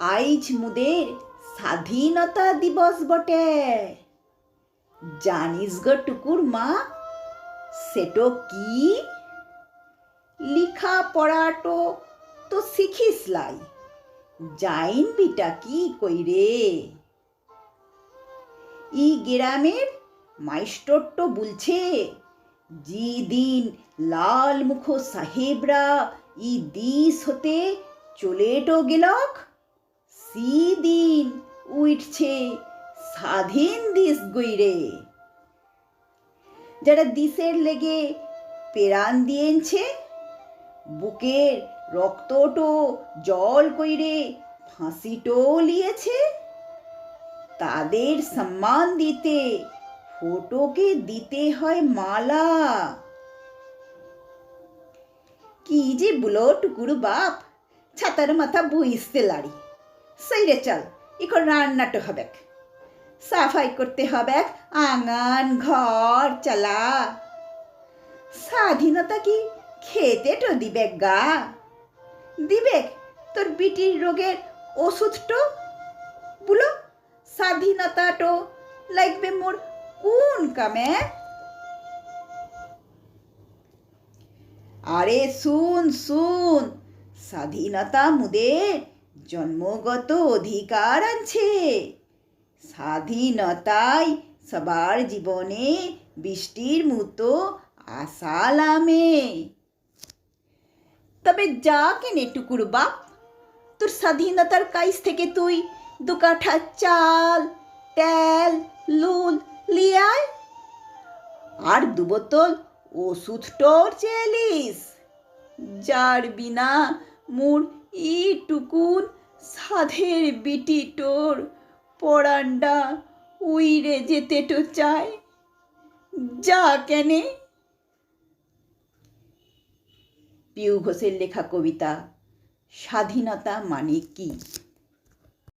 আইজ মুদের স্বাধীনতা দিবস বটে। জানিস গো টুকুর মা, সেটো কি? লিখা পড়াটো তো শিখিস লাই যাইন বিটা কি কইরে? ই গ্রামের মাইস্টরটো বলছে জি দিন লাল মুখো সাহেবরা ই দিস হতে চলেটো গেলক দিন উঠছে স্বাধীন দিস গইরে। যারা দিশের লেগে পেরান দিয়েছে বুকের রক্তটো জল কইরে ফাঁসিটো লিয়েছে, তাদের সম্মান দিতে, ফটোকে দিতে হয় মালা। কি যে বলো টুকুর বাপ, ছাতার মাথা বুঝতে লাড়ি। সেই রে চল এখন রান্নাটো হবে। সাফাই করতে হবে আঙান ঘর চালা। স্বাধীনতা কি খেতে তো দিবে গা? দিবে তোর বিটির রোগের ওষুধটো বুলো স্বাধীনতাটো লাগবে মোর কোন কামে? আরে শুন শুন, স্বাধীনতা মুদের জন্মগত অধিকার আছে। স্বাধীনতাই সবার জীবনে বৃষ্টির মতো আশা লামে। তবে যা কেনে টুকুর বাপ, তোর স্বাধীনতার কাইস থেকে তুই দু কাঠা চাল, তেল, লুল লিয়ায় আর দু বোতল ওষুধটোর চেলিস যার বিনা মোর ইটুকুন সাধের বিটি টোর পরান্ডা উইরে যেতে তো চায়। যা কেনে। পিউ ঘোষের লেখা কবিতা, স্বাধীনতা মানে কি?